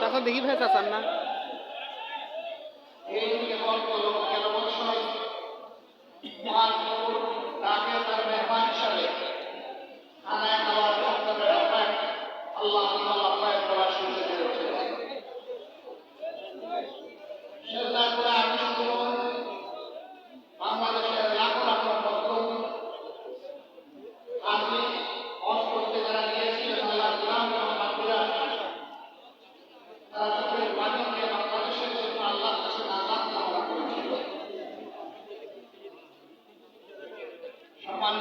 চাষা দেখি ভাই চাষার না এই কেবল কেন সময় সমান